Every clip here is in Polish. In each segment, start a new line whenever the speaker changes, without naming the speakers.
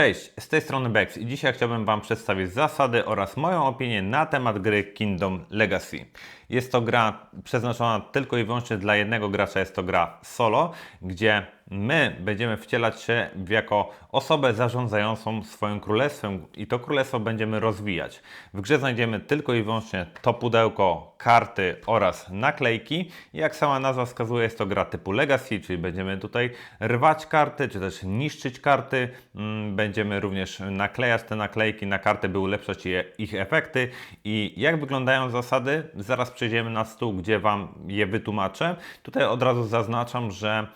Cześć, z tej strony Bex i dzisiaj chciałbym Wam przedstawić zasady oraz moją opinię na temat gry Kingdom Legacy. Jest to gra przeznaczona tylko i wyłącznie dla jednego gracza, jest to gra solo, gdzie my będziemy wcielać się jako osobę zarządzającą swoim królestwem i to królestwo będziemy rozwijać. W grze znajdziemy tylko i wyłącznie to pudełko, karty oraz naklejki. Jak sama nazwa wskazuje, jest to gra typu Legacy, czyli będziemy tutaj rwać karty, czy też niszczyć karty. Mm, Będziemy również naklejać te naklejki na karty, by ulepszać je, ich efekty. I jak wyglądają zasady? Zaraz przejdziemy na stół, gdzie Wam je wytłumaczę. Tutaj od razu zaznaczam, że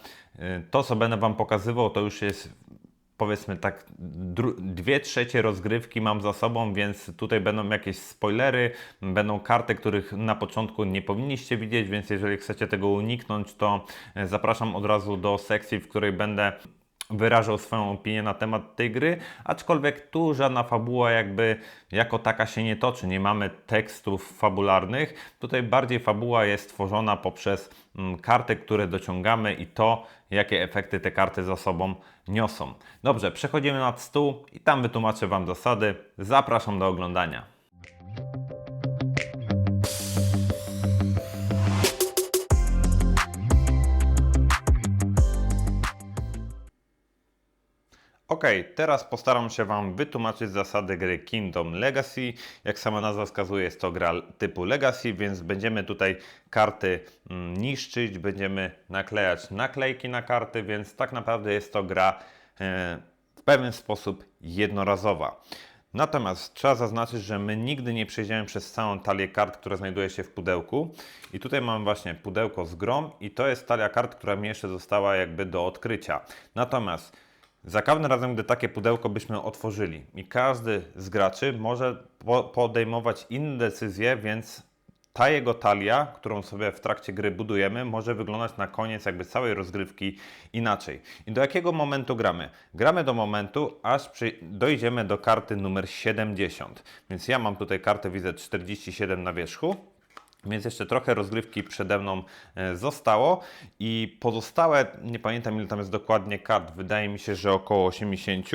to, co będę Wam pokazywał, to już jest powiedzmy tak, dwie trzecie rozgrywki mam za sobą, więc tutaj będą jakieś spoilery, będą karty, których na początku nie powinniście widzieć, więc jeżeli chcecie tego uniknąć, to e, zapraszam od razu do sekcji, w której będę wyrażał swoją opinię na temat tej gry, aczkolwiek tu żadna fabuła jakby jako taka się nie toczy, nie mamy tekstów fabularnych. Tutaj bardziej fabuła jest tworzona poprzez mm, karty, które dociągamy i to, jakie efekty te karty za sobą niosą. Dobrze, przechodzimy nad stół i tam wytłumaczę Wam zasady. Zapraszam do oglądania. Ok, teraz postaram się Wam wytłumaczyć zasady gry Kingdom Legacy. Jak sama nazwa wskazuje, jest to gra typu Legacy, więc będziemy tutaj karty mm, niszczyć, będziemy naklejać naklejki na karty, więc tak naprawdę jest to gra e, w pewien sposób jednorazowa. Natomiast trzeba zaznaczyć, że my nigdy nie przejdziemy przez całą talię kart, która znajduje się w pudełku. I tutaj mam właśnie pudełko z grom i to jest talia kart, która mi jeszcze została jakby do odkrycia. Natomiast za każdym razem, gdy takie pudełko byśmy otworzyli i każdy z graczy może po- podejmować inne decyzje, więc ta jego talia, którą sobie w trakcie gry budujemy, może wyglądać na koniec jakby całej rozgrywki inaczej. I do jakiego momentu gramy? Gramy do momentu, aż przy, dojdziemy do karty numer 70. Więc ja mam tutaj kartę, widzę 47 na wierzchu. Więc jeszcze trochę rozgrywki przede mną e, zostało i pozostałe, nie pamiętam ile tam jest dokładnie kart, wydaje mi się, że około 80.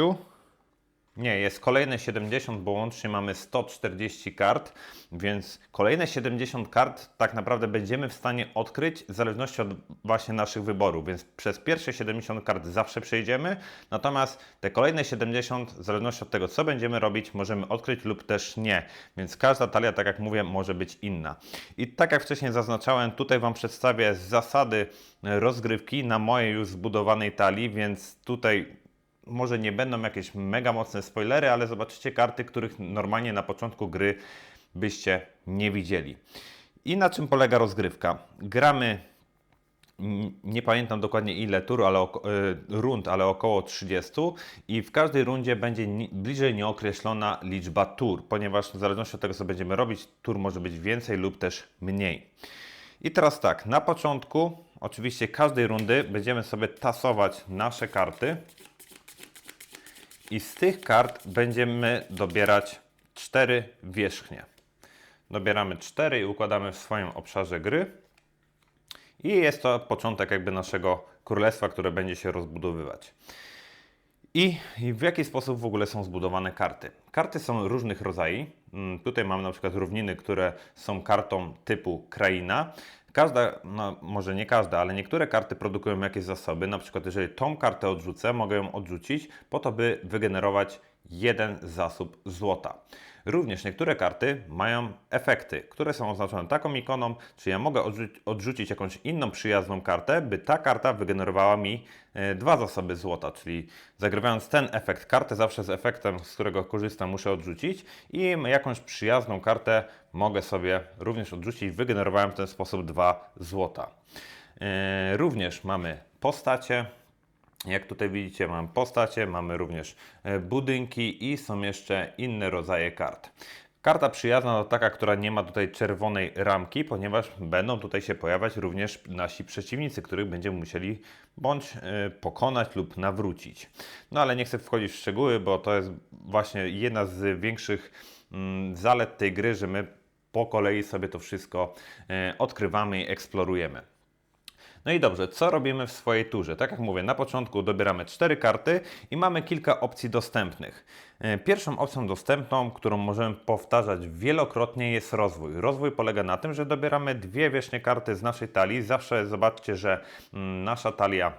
Nie, jest kolejne 70, bo łącznie mamy 140 kart, więc kolejne 70 kart tak naprawdę będziemy w stanie odkryć w zależności od właśnie naszych wyborów, więc przez pierwsze 70 kart zawsze przejdziemy, natomiast te kolejne 70 w zależności od tego co będziemy robić możemy odkryć lub też nie, więc każda talia tak jak mówię może być inna. I tak jak wcześniej zaznaczałem, tutaj Wam przedstawię zasady rozgrywki na mojej już zbudowanej talii, więc tutaj może nie będą jakieś mega mocne spoilery, ale zobaczycie karty, których normalnie na początku gry byście nie widzieli. I na czym polega rozgrywka? Gramy, nie pamiętam dokładnie ile tur, ale y, rund, ale około 30 i w każdej rundzie będzie bliżej nieokreślona liczba tur, ponieważ w zależności od tego, co będziemy robić, tur może być więcej lub też mniej. I teraz tak, na początku, oczywiście każdej rundy będziemy sobie tasować nasze karty. I z tych kart będziemy dobierać cztery wierzchnie. Dobieramy cztery i układamy w swoim obszarze gry. I jest to początek jakby naszego królestwa, które będzie się rozbudowywać. I w jaki sposób w ogóle są zbudowane karty? Karty są różnych rodzajów. Mm, Tutaj mam na przykład równiny, które są kartą typu kraina. Każda, no może nie każda, ale niektóre karty produkują jakieś zasoby. Na przykład, jeżeli tą kartę odrzucę, mogę ją odrzucić po to, by wygenerować jeden zasób złota. Również niektóre karty mają efekty, które są oznaczone taką ikoną, czy ja mogę odrzucić, jakąś inną przyjazną kartę, by ta karta wygenerowała mi e, dwa zasoby złota, czyli zagrywając ten efekt, kartę zawsze z efektem, z którego korzystam, muszę odrzucić i jakąś przyjazną kartę mogę sobie również odrzucić, wygenerowałem w ten sposób dwa złota. E, Również mamy postacie, jak tutaj widzicie, mamy postacie, mamy również e, budynki i są jeszcze inne rodzaje kart. Karta przyjazna to taka, która nie ma tutaj czerwonej ramki, ponieważ będą tutaj się pojawiać również nasi przeciwnicy, których będziemy musieli bądź e, pokonać lub nawrócić. No ale nie chcę wchodzić w szczegóły, bo to jest właśnie jedna z większych mm, zalet tej gry, że my po kolei sobie to wszystko e, odkrywamy i eksplorujemy. No i dobrze, co robimy w swojej turze? Tak jak mówię, na początku dobieramy cztery karty i mamy kilka opcji dostępnych. E, Pierwszą opcją dostępną, którą możemy powtarzać wielokrotnie jest rozwój. Rozwój polega na tym, że dobieramy dwie wierzchnie karty z naszej talii. Zawsze zobaczcie, że mm, nasza talia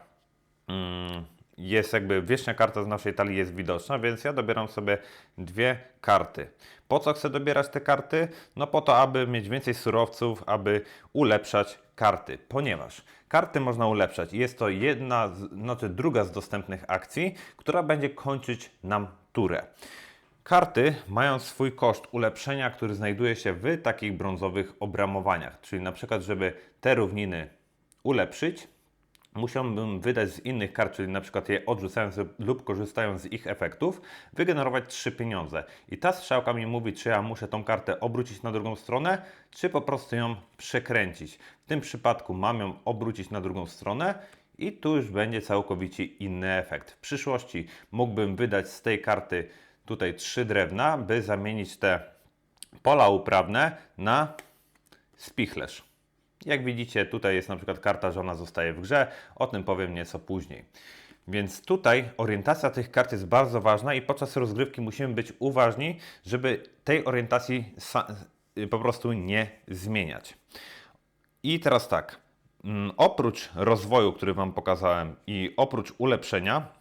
mm, jest jakby wierzchnia karta z naszej talii jest widoczna, więc ja dobieram sobie dwie karty. Po co chcę dobierać te karty? No po to, aby mieć więcej surowców, aby ulepszać karty, ponieważ karty można ulepszać jest to jedna, znaczy druga z dostępnych akcji, która będzie kończyć nam turę. Karty mają swój koszt ulepszenia, który znajduje się w takich brązowych obramowaniach, czyli na przykład, żeby te równiny ulepszyć, musiałbym wydać z innych kart, czyli na przykład je odrzucając lub korzystając z ich efektów, wygenerować trzy pieniądze. I ta strzałka mi mówi, czy ja muszę tą kartę obrócić na drugą stronę, czy po prostu ją przekręcić. W tym przypadku mam ją obrócić na drugą stronę i tu już będzie całkowicie inny efekt. W przyszłości mógłbym wydać z tej karty tutaj trzy drewna, by zamienić te pola uprawne na spichlerz. Jak widzicie, tutaj jest na przykład karta, że ona zostaje w grze. O tym powiem nieco później. Więc tutaj orientacja tych kart jest bardzo ważna i podczas rozgrywki musimy być uważni, żeby tej orientacji y, po prostu nie zmieniać. I teraz tak, mm, oprócz rozwoju, który Wam pokazałem i oprócz ulepszenia,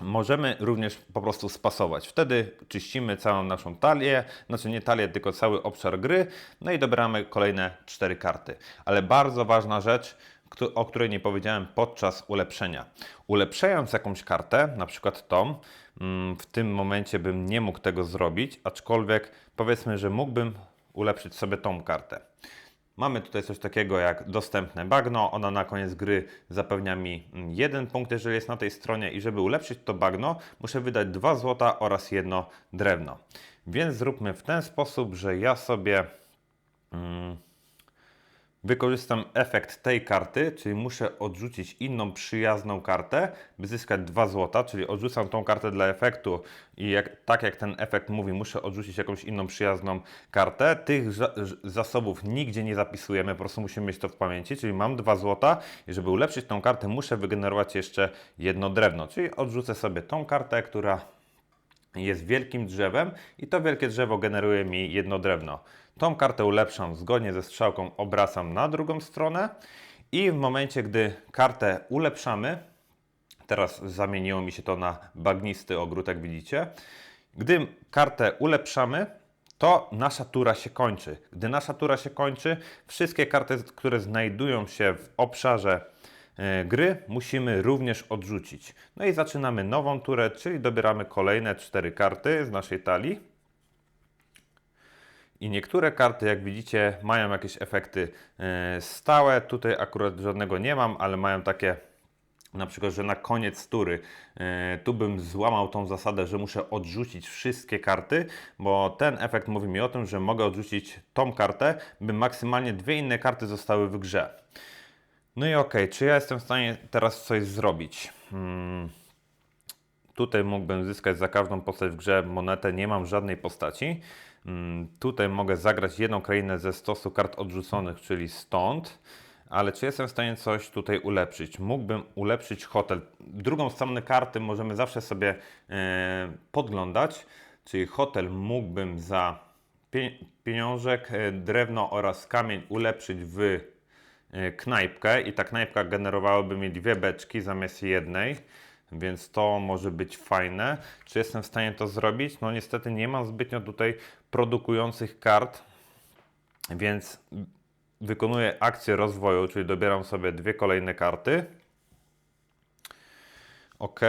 Możemy również po prostu spasować. Wtedy czyścimy całą naszą talię, znaczy nie talię, tylko cały obszar gry, no i dobieramy kolejne cztery karty. Ale bardzo ważna rzecz, o której nie powiedziałem podczas ulepszenia. Ulepszając jakąś kartę, na przykład tą, mm, w tym momencie bym nie mógł tego zrobić, aczkolwiek powiedzmy, że mógłbym ulepszyć sobie tą kartę. Mamy tutaj coś takiego jak dostępne bagno. Ona na koniec gry zapewnia mi mm, jeden punkt, jeżeli jest na tej stronie. I żeby ulepszyć to bagno, muszę wydać dwa złota oraz jedno drewno. Więc zróbmy w ten sposób, że ja sobie mm, wykorzystam efekt tej karty, czyli muszę odrzucić inną przyjazną kartę, by zyskać 2 złota, czyli odrzucam tą kartę dla efektu i jak, tak jak ten efekt mówi, muszę odrzucić jakąś inną przyjazną kartę. Tych za, zasobów nigdzie nie zapisujemy, po prostu musimy mieć to w pamięci, czyli mam 2 złota i żeby ulepszyć tą kartę, muszę wygenerować jeszcze jedno drewno, czyli odrzucę sobie tą kartę, która jest wielkim drzewem i to wielkie drzewo generuje mi jedno drewno. Tą kartę ulepszam zgodnie ze strzałką, obracam na drugą stronę i w momencie, gdy kartę ulepszamy, teraz zamieniło mi się to na bagnisty ogród, jak widzicie, gdy kartę ulepszamy, to nasza tura się kończy. Gdy nasza tura się kończy, wszystkie karty, które znajdują się w obszarze e, gry, musimy również odrzucić. No i zaczynamy nową turę, czyli dobieramy kolejne cztery karty z naszej talii. I niektóre karty, jak widzicie, mają jakieś efekty e, stałe. Tutaj akurat żadnego nie mam, ale mają takie na przykład, że na koniec tury e, tu bym złamał tą zasadę, że muszę odrzucić wszystkie karty, bo ten efekt mówi mi o tym, że mogę odrzucić tą kartę, by maksymalnie dwie inne karty zostały w grze. No i okej, czy ja jestem w stanie teraz coś zrobić? Hmm. Tutaj mógłbym zyskać za każdą postać w grze monetę, nie mam żadnej postaci. Mm, Tutaj mogę zagrać jedną krainę ze stosu kart odrzuconych, czyli stąd. Ale czy jestem w stanie coś tutaj ulepszyć? Mógłbym ulepszyć hotel. Drugą stronę karty możemy zawsze sobie e, podglądać, czyli hotel mógłbym za pie, pieniążek, e, drewno oraz kamień ulepszyć w e, knajpkę i ta knajpka generowałaby mi dwie beczki zamiast jednej, więc to może być fajne. Czy jestem w stanie to zrobić? No niestety nie mam zbytnio tutaj produkujących kart, więc wykonuję akcję rozwoju, czyli dobieram sobie dwie kolejne karty. Ok,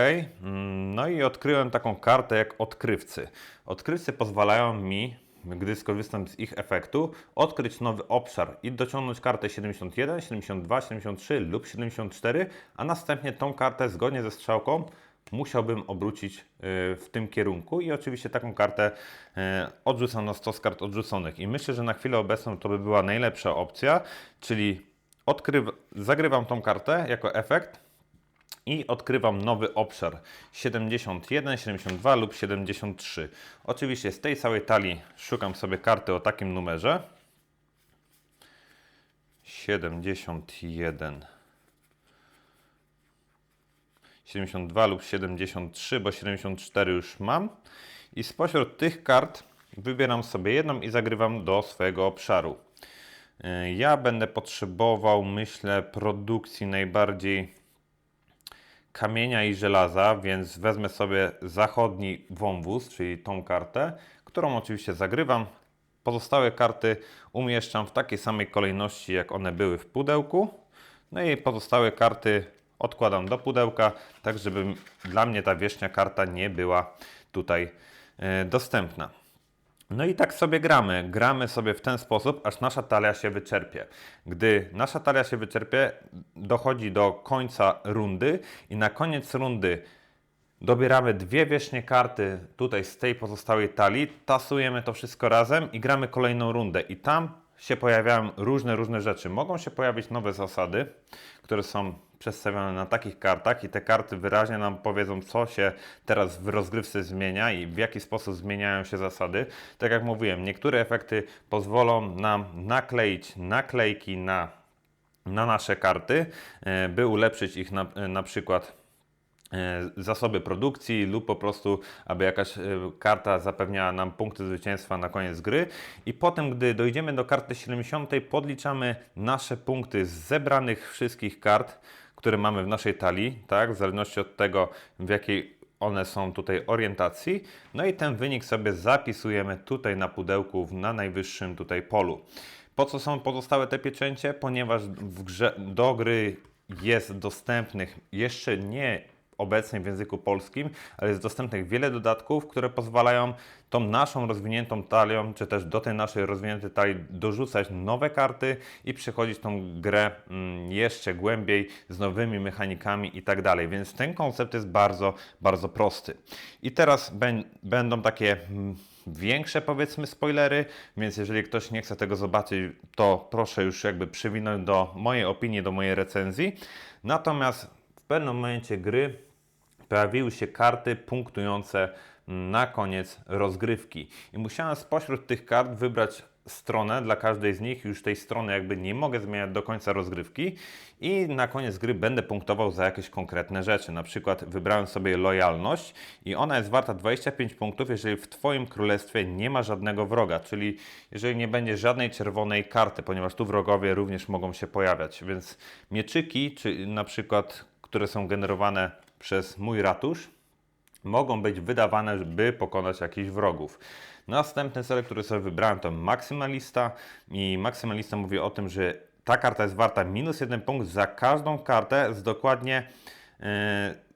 mm, no i odkryłem taką kartę jak odkrywcy. Odkrywcy pozwalają mi, gdy skorzystam z ich efektu, odkryć nowy obszar i dociągnąć kartę 71, 72, 73 lub 74, a następnie tą kartę zgodnie ze strzałką musiałbym obrócić y, w tym kierunku i oczywiście taką kartę y, odrzucam na stos kart odrzuconych. I myślę, że na chwilę obecną to by była najlepsza opcja, czyli odkryw- zagrywam tą kartę jako efekt i odkrywam nowy obszar 71, 72 lub 73. Oczywiście z tej całej talii szukam sobie karty o takim numerze 71 72 lub 73, bo 74 już mam. I spośród tych kart wybieram sobie jedną i zagrywam do swojego obszaru. Ja będę potrzebował, myślę, produkcji najbardziej kamienia i żelaza, więc wezmę sobie zachodni wąwóz, czyli tą kartę, którą oczywiście zagrywam. Pozostałe karty umieszczam w takiej samej kolejności, jak one były w pudełku. No i pozostałe karty odkładam do pudełka, tak żeby dla mnie ta wierzchnia karta nie była tutaj e, dostępna. No i tak sobie gramy. Gramy sobie w ten sposób, aż nasza talia się wyczerpie. Gdy nasza talia się wyczerpie, dochodzi do końca rundy i na koniec rundy dobieramy dwie wierzchnie karty tutaj z tej pozostałej talii, tasujemy to wszystko razem i gramy kolejną rundę. I tam się pojawiają różne, różne rzeczy. Mogą się pojawić nowe zasady, które są przedstawione na takich kartach i te karty wyraźnie nam powiedzą, co się teraz w rozgrywce zmienia i w jaki sposób zmieniają się zasady. Tak jak mówiłem, niektóre efekty pozwolą nam nakleić naklejki na, na nasze karty, e, by ulepszyć ich na, na przykład e, zasoby produkcji lub po prostu, aby jakaś e, karta zapewniała nam punkty zwycięstwa na koniec gry. I potem, gdy dojdziemy do karty 70, podliczamy nasze punkty z zebranych wszystkich kart, które mamy w naszej talii, tak, w zależności od tego, w jakiej one są tutaj orientacji. No i ten wynik sobie zapisujemy tutaj na pudełku na najwyższym tutaj polu. Po co są pozostałe te pieczęcie? Ponieważ grze, do gry jest dostępnych jeszcze nie obecnie w języku polskim, ale jest dostępnych wiele dodatków, które pozwalają tą naszą rozwiniętą talią, czy też do tej naszej rozwiniętej talii dorzucać nowe karty i przechodzić tą grę mm, jeszcze głębiej z nowymi mechanikami i tak dalej. Więc ten koncept jest bardzo, bardzo prosty. I teraz bę- będą takie mm, większe powiedzmy spoilery, więc jeżeli ktoś nie chce tego zobaczyć, to proszę już jakby przywinąć do mojej opinii, do mojej recenzji. Natomiast w pewnym momencie gry pojawiły się karty punktujące na koniec rozgrywki. I musiałem spośród tych kart wybrać stronę dla każdej z nich. Już tej strony jakby nie mogę zmieniać do końca rozgrywki. I na koniec gry będę punktował za jakieś konkretne rzeczy. Na przykład wybrałem sobie lojalność i ona jest warta 25 punktów, jeżeli w Twoim królestwie nie ma żadnego wroga, czyli jeżeli nie będzie żadnej czerwonej karty, ponieważ tu wrogowie również mogą się pojawiać. Więc mieczyki, czy na przykład, które są generowane przez mój ratusz, mogą być wydawane, by pokonać jakichś wrogów. Następny cel, który sobie wybrałem, to maksymalista. I maksymalista mówi o tym, że ta karta jest warta minus jeden punkt za każdą kartę z dokładnie. z-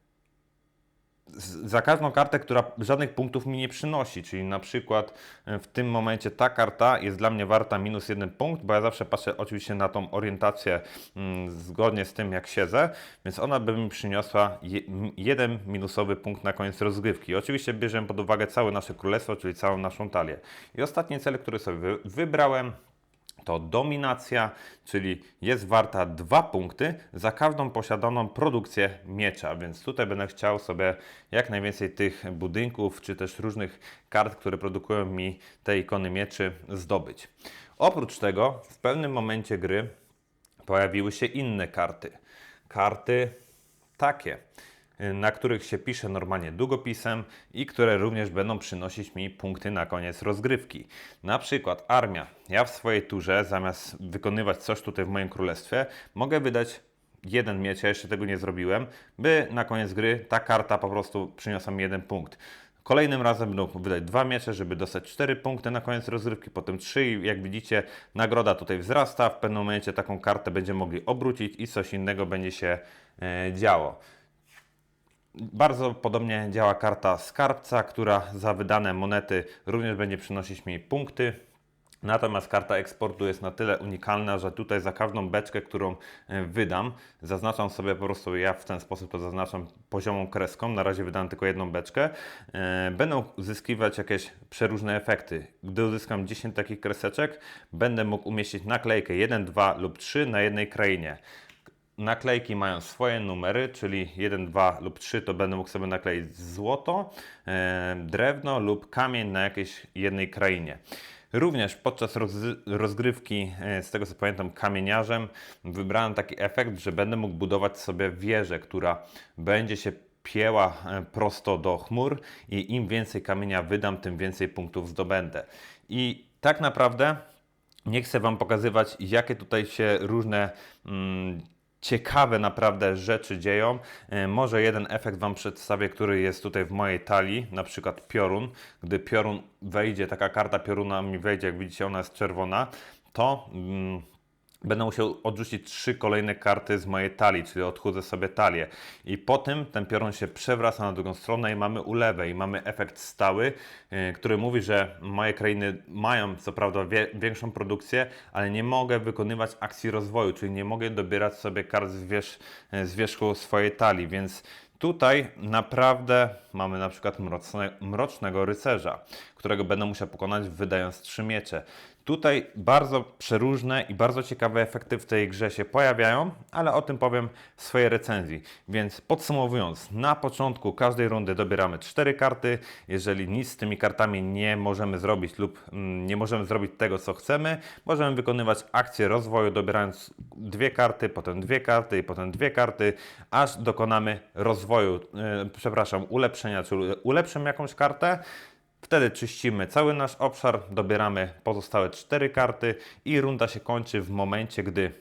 za każdą kartę, która żadnych punktów mi nie przynosi, czyli na przykład e, w tym momencie ta karta jest dla mnie warta minus jeden punkt, bo ja zawsze patrzę oczywiście na tą orientację mm, zgodnie z tym jak siedzę, więc ona by mi przyniosła jeden minusowy punkt na koniec rozgrywki. Oczywiście bierzemy pod uwagę całe nasze królestwo, czyli całą naszą talię. I ostatni cel, który sobie wy, wybrałem, to dominacja, czyli jest warta dwa punkty za każdą posiadaną produkcję miecza, więc tutaj będę chciał sobie jak najwięcej tych budynków, czy też różnych kart, które produkują mi te ikony mieczy zdobyć. Oprócz tego w pewnym momencie gry pojawiły się inne karty. Karty takie, na których się pisze normalnie długopisem i które również będą przynosić mi punkty na koniec rozgrywki. Na przykład armia. Ja w swojej turze, zamiast wykonywać coś tutaj w moim królestwie, mogę wydać jeden miecz, ja jeszcze tego nie zrobiłem, by na koniec gry ta karta po prostu przyniosła mi jeden punkt. Kolejnym razem będą wydać dwa miecze, żeby dostać 4 punkty na koniec rozgrywki, potem 3 i jak widzicie nagroda tutaj wzrasta, w pewnym momencie taką kartę będziemy mogli obrócić i coś innego będzie się e, działo. Bardzo podobnie działa karta skarbca, która za wydane monety również będzie przynosić mi punkty. Natomiast karta eksportu jest na tyle unikalna, że tutaj za każdą beczkę, którą e, wydam, zaznaczam sobie po prostu, ja w ten sposób to zaznaczam poziomą kreską, na razie wydam tylko jedną beczkę, e, będą uzyskiwać jakieś przeróżne efekty. Gdy uzyskam 10 takich kreseczek, będę mógł umieścić naklejkę 1, 2 lub 3 na jednej krainie. Naklejki mają swoje numery, czyli 1, 2 lub 3 to będę mógł sobie nakleić złoto, e, drewno lub kamień na jakiejś jednej krainie. Również podczas roz- rozgrywki, e, z tego co pamiętam, kamieniarzem, wybrałem taki efekt, że będę mógł budować sobie wieżę, która będzie się pieła e, prosto do chmur i im więcej kamienia wydam, tym więcej punktów zdobędę. I tak naprawdę nie chcę Wam pokazywać, jakie tutaj się różne mm, ciekawe naprawdę rzeczy dzieją. E, Może jeden efekt Wam przedstawię, który jest tutaj w mojej talii, na przykład piorun. Gdy piorun wejdzie, taka karta pioruna mi wejdzie, jak widzicie ona jest czerwona, to mm, będę musiał odrzucić trzy kolejne karty z mojej talii, czyli odchudzę sobie talię. I po tym ten piorun się przewraca na drugą stronę i mamy ulewę i mamy efekt stały, yy, który mówi, że moje krainy mają co prawda wie, większą produkcję, ale nie mogę wykonywać akcji rozwoju, czyli nie mogę dobierać sobie kart z, wierzch, z wierzchu swojej talii, więc Tutaj naprawdę mamy na przykład mroczne, mrocznego rycerza, którego będę musiał pokonać wydając trzy miecze. Tutaj bardzo przeróżne i bardzo ciekawe efekty w tej grze się pojawiają, ale o tym powiem w swojej recenzji. Więc podsumowując, na początku każdej rundy dobieramy cztery karty. Jeżeli nic z tymi kartami nie możemy zrobić lub mm, nie możemy zrobić tego, co chcemy, możemy wykonywać akcję rozwoju, dobierając dwie karty, potem dwie karty i potem dwie karty, aż dokonamy rozwoju, yy, przepraszam, ulepszenia, czyli ulepszymy jakąś kartę. Wtedy czyścimy cały nasz obszar, dobieramy pozostałe cztery karty i runda się kończy w momencie, gdy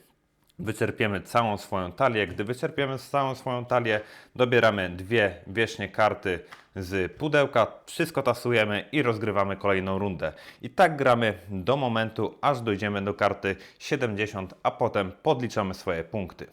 wyczerpiemy całą swoją talię. Gdy wyczerpiemy całą swoją talię, dobieramy dwie wiecznie karty z pudełka, wszystko tasujemy i rozgrywamy kolejną rundę. I tak gramy do momentu, aż dojdziemy do karty 70, a potem podliczamy swoje punkty.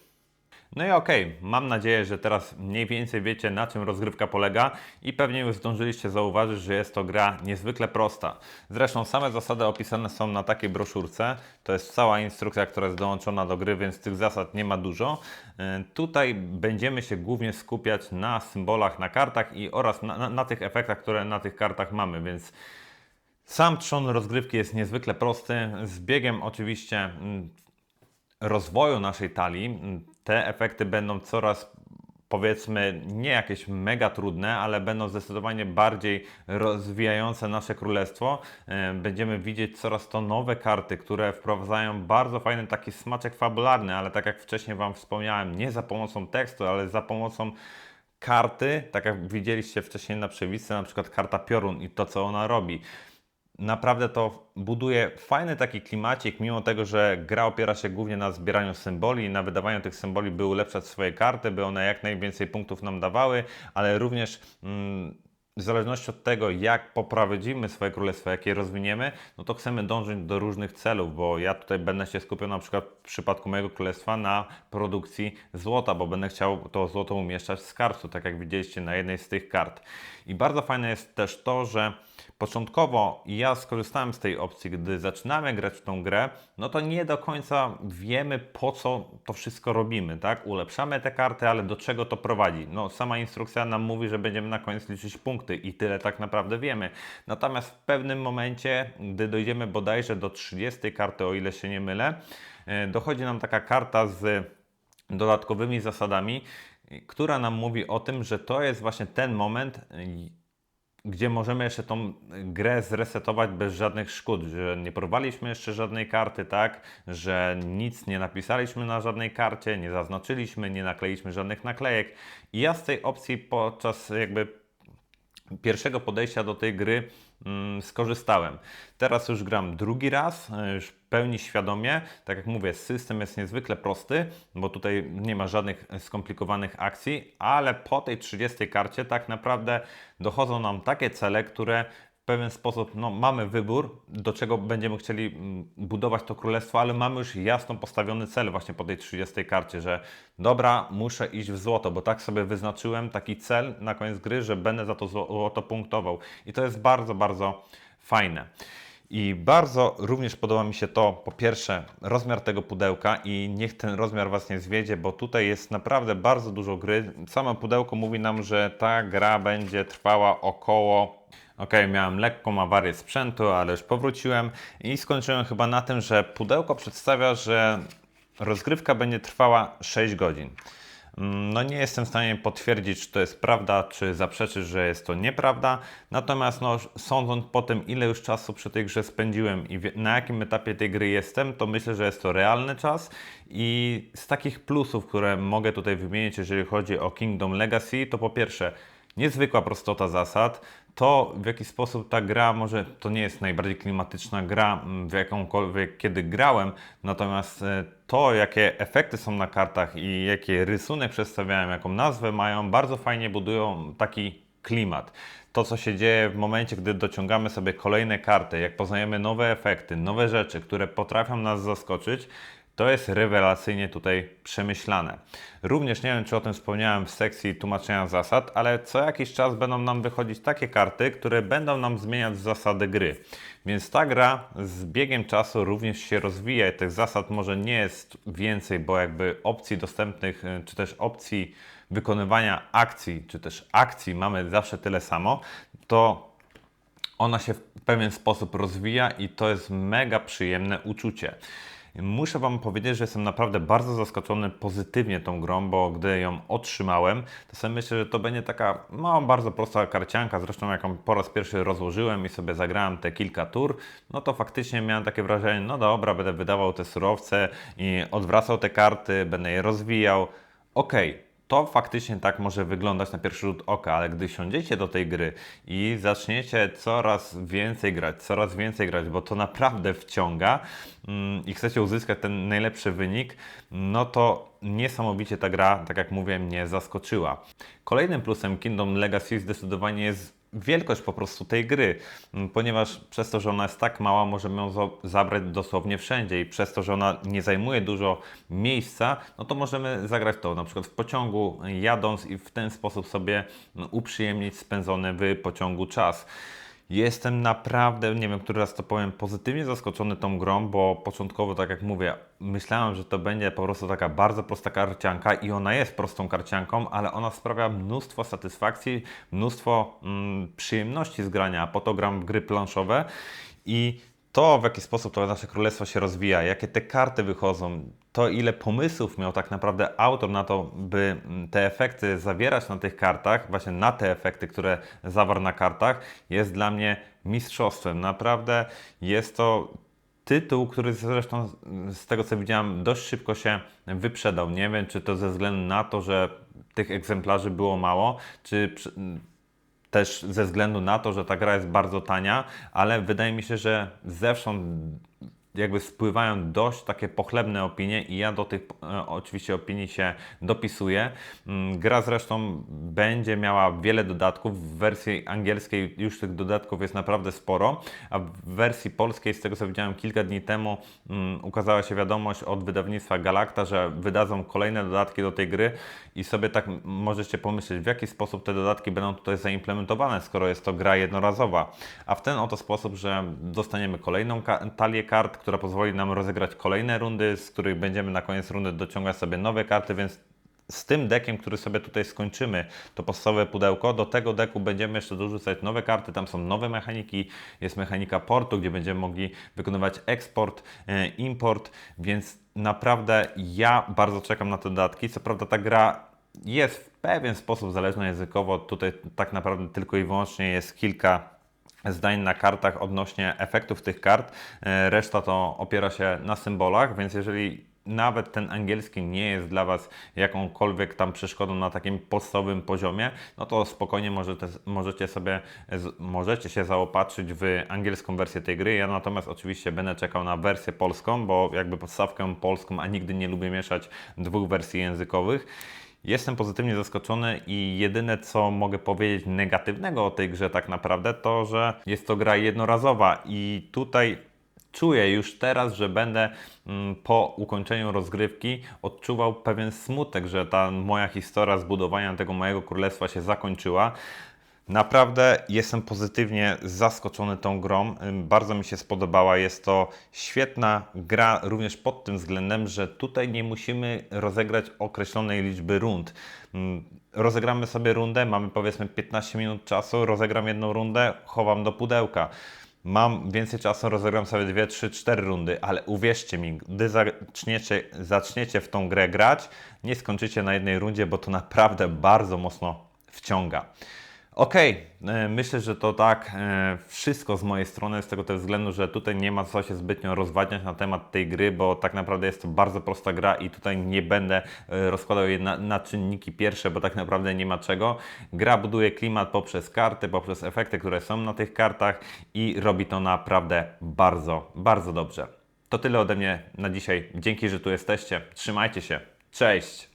No i okej, mam nadzieję, że teraz mniej więcej wiecie na czym rozgrywka polega i pewnie już zdążyliście zauważyć, że jest to gra niezwykle prosta. Zresztą same zasady opisane są na takiej broszurce, to jest cała instrukcja, która jest dołączona do gry, więc tych zasad nie ma dużo. Yy, Tutaj będziemy się głównie skupiać na symbolach na kartach i oraz na, na, na tych efektach, które na tych kartach mamy, więc sam trzon rozgrywki jest niezwykle prosty. Z biegiem oczywiście mm, rozwoju naszej talii mm, te efekty będą coraz powiedzmy nie jakieś mega trudne, ale będą zdecydowanie bardziej rozwijające nasze królestwo. E, Będziemy widzieć coraz to nowe karty, które wprowadzają bardzo fajny taki smaczek fabularny, ale tak jak wcześniej Wam wspomniałem, nie za pomocą tekstu, ale za pomocą karty, tak jak widzieliście wcześniej na przewisce, na przykład karta piorun i to, co ona robi naprawdę to buduje fajny taki klimacik, mimo tego, że gra opiera się głównie na zbieraniu symboli i na wydawaniu tych symboli, by ulepszać swoje karty, by one jak najwięcej punktów nam dawały, ale również mm, w zależności od tego, jak poprowadzimy swoje królestwo, jak je rozwiniemy, no to chcemy dążyć do różnych celów, bo ja tutaj będę się skupiał na przykład w przypadku mojego królestwa na produkcji złota, bo będę chciał to złoto umieszczać w skarbcu, tak jak widzieliście na jednej z tych kart. I bardzo fajne jest też to, że początkowo ja skorzystałem z tej opcji, gdy zaczynamy grać w tą grę, no to nie do końca wiemy po co to wszystko robimy, tak? Ulepszamy te karty, ale do czego to prowadzi? No sama instrukcja nam mówi, że będziemy na koniec liczyć punkty i tyle tak naprawdę wiemy. Natomiast w pewnym momencie, gdy dojdziemy bodajże do 30 karty, o ile się nie mylę, e, dochodzi nam taka karta z dodatkowymi zasadami, która nam mówi o tym, że to jest właśnie ten moment, gdzie możemy jeszcze tą grę zresetować bez żadnych szkód, że nie porwaliśmy jeszcze żadnej karty, tak, że nic nie napisaliśmy na żadnej karcie, nie zaznaczyliśmy, nie nakleiliśmy żadnych naklejek. I ja z tej opcji podczas jakby pierwszego podejścia do tej gry mm, skorzystałem. Teraz już gram drugi raz, już pełni świadomie. Tak jak mówię, system jest niezwykle prosty, bo tutaj nie ma żadnych skomplikowanych akcji, ale po tej 30 karcie tak naprawdę dochodzą nam takie cele, które w pewien sposób no, mamy wybór, do czego będziemy chcieli mm, budować to królestwo, ale mamy już jasno postawiony cel właśnie po tej 30 karcie, że dobra, muszę iść w złoto, bo tak sobie wyznaczyłem taki cel na koniec gry, że będę za to złoto punktował. I to jest bardzo, bardzo fajne. I bardzo również podoba mi się to, po pierwsze, rozmiar tego pudełka i niech ten rozmiar Was nie zwiedzie, bo tutaj jest naprawdę bardzo dużo gry. Samo pudełko mówi nam, że ta gra będzie trwała około Ok, miałem lekką awarię sprzętu, ale już powróciłem i skończyłem chyba na tym, że pudełko przedstawia, że rozgrywka będzie trwała 6 godzin. No nie jestem w stanie potwierdzić, czy to jest prawda, czy zaprzeczyć, że jest to nieprawda. Natomiast no, sądząc po tym, ile już czasu przy tej grze spędziłem i na jakim etapie tej gry jestem, to myślę, że jest to realny czas. I z takich plusów, które mogę tutaj wymienić, jeżeli chodzi o Kingdom Legacy, to po pierwsze niezwykła prostota zasad, to w jaki sposób ta gra, może to nie jest najbardziej klimatyczna gra, mm, w jakąkolwiek kiedy grałem, natomiast e, to, jakie efekty są na kartach i jaki rysunek przedstawiają, jaką nazwę mają, bardzo fajnie budują taki klimat. To, co się dzieje w momencie, gdy dociągamy sobie kolejne karty, jak poznajemy nowe efekty, nowe rzeczy, które potrafią nas zaskoczyć, to jest rewelacyjnie tutaj przemyślane. Również nie wiem, czy o tym wspomniałem w sekcji tłumaczenia zasad, ale co jakiś czas będą nam wychodzić takie karty, które będą nam zmieniać zasady gry. Więc ta gra z biegiem czasu również się rozwija i tych zasad może nie jest więcej, bo jakby opcji dostępnych, y, czy też opcji wykonywania akcji, czy też akcji mamy zawsze tyle samo, to ona się w pewien sposób rozwija i to jest mega przyjemne uczucie. Muszę Wam powiedzieć, że jestem naprawdę bardzo zaskoczony pozytywnie tą grą, bo gdy ją otrzymałem, to sobie myślę, że to będzie taka no, bardzo prosta karcianka, zresztą jaką po raz pierwszy rozłożyłem i sobie zagrałem te kilka tur, no to faktycznie miałem takie wrażenie, no dobra, będę wydawał te surowce i odwracał te karty, będę je rozwijał. Okej, to faktycznie tak może wyglądać na pierwszy rzut oka, ale gdy siądziecie do tej gry i zaczniecie coraz więcej grać, coraz więcej grać, bo to naprawdę wciąga mm, i chcecie uzyskać ten najlepszy wynik, no to niesamowicie ta gra, tak jak mówię, mnie zaskoczyła. Kolejnym plusem Kingdom Legacy zdecydowanie jest wielkość po prostu tej gry, ponieważ przez to, że ona jest tak mała, możemy ją za- zabrać dosłownie wszędzie i przez to, że ona nie zajmuje dużo miejsca, no to możemy zagrać to na przykład w pociągu, jadąc i w ten sposób sobie uprzyjemnić spędzony w pociągu czas. Jestem naprawdę, nie wiem, który raz to powiem, pozytywnie zaskoczony tą grą, bo początkowo, tak jak mówię, myślałem, że to będzie po prostu taka bardzo prosta karcianka i ona jest prostą karcianką, ale ona sprawia mnóstwo satysfakcji, mnóstwo mm, przyjemności z grania, po to gram w gry planszowe i to, w jaki sposób to nasze królestwo się rozwija, jakie te karty wychodzą, to ile pomysłów miał tak naprawdę autor na to, by mm, te efekty zawierać na tych kartach, właśnie na te efekty, które zawarł na kartach, jest dla mnie mistrzostwem. Naprawdę jest to tytuł, który zresztą z tego co widziałem dość szybko się wyprzedał. Nie wiem, czy to ze względu na to, że tych egzemplarzy było mało, czy też ze względu na to, że ta gra jest bardzo tania, ale wydaje mi się, że zewsząd jakby spływają dość takie pochlebne opinie i ja do tych e, oczywiście opinii się dopisuję. Mm, Gra zresztą będzie miała wiele dodatków. W wersji angielskiej już tych dodatków jest naprawdę sporo, a w wersji polskiej, z tego co widziałem kilka dni temu, mm, ukazała się wiadomość od wydawnictwa Galacta, że wydadzą kolejne dodatki do tej gry i sobie tak możecie pomyśleć, w jaki sposób te dodatki będą tutaj zaimplementowane, skoro jest to gra jednorazowa. A w ten oto sposób, że dostaniemy kolejną talię kart, która pozwoli nam rozegrać kolejne rundy, z których będziemy na koniec rundy dociągać sobie nowe karty, więc z tym dekiem, który sobie tutaj skończymy, to podstawowe pudełko, do tego deku będziemy jeszcze dorzucać nowe karty, tam są nowe mechaniki, jest mechanika portu, gdzie będziemy mogli wykonywać eksport, e, import, więc naprawdę ja bardzo czekam na te dodatki. Co prawda ta gra jest w pewien sposób zależna językowo, tutaj tak naprawdę tylko i wyłącznie jest kilka zdań na kartach odnośnie efektów tych kart. E, Reszta to opiera się na symbolach, więc jeżeli nawet ten angielski nie jest dla Was jakąkolwiek tam przeszkodą na takim podstawowym poziomie, no to spokojnie możecie, możecie sobie, możecie się zaopatrzyć w angielską wersję tej gry. Ja natomiast oczywiście będę czekał na wersję polską, bo jakby podstawkę polską, a nigdy nie lubię mieszać dwóch wersji językowych. Jestem pozytywnie zaskoczony i jedyne co mogę powiedzieć negatywnego o tej grze tak naprawdę to, że jest to gra jednorazowa i tutaj czuję już teraz, że będę mm, po ukończeniu rozgrywki odczuwał pewien smutek, że ta moja historia zbudowania tego mojego królestwa się zakończyła. Naprawdę jestem pozytywnie zaskoczony tą grą. Bardzo mi się spodobała. Jest to świetna gra również pod tym względem, że tutaj nie musimy rozegrać określonej liczby rund. Ym, Rozegramy sobie rundę, mamy powiedzmy 15 minut czasu, rozegram jedną rundę, chowam do pudełka. mam więcej czasu, rozegram sobie 2, 3, 4 rundy, ale uwierzcie mi, gdy zaczniecie, zaczniecie w tą grę grać, nie skończycie na jednej rundzie, bo to naprawdę bardzo mocno wciąga. Okej, e, myślę, że to tak e, wszystko z mojej strony, z tego też względu, że tutaj nie ma co się zbytnio rozwadniać na temat tej gry, bo tak naprawdę jest to bardzo prosta gra i tutaj nie będę e, rozkładał jej na, na czynniki pierwsze, bo tak naprawdę nie ma czego. Gra buduje klimat poprzez karty, poprzez efekty, które są na tych kartach i robi to naprawdę bardzo, bardzo dobrze. To tyle ode mnie na dzisiaj. Dzięki, że tu jesteście. Trzymajcie się. Cześć!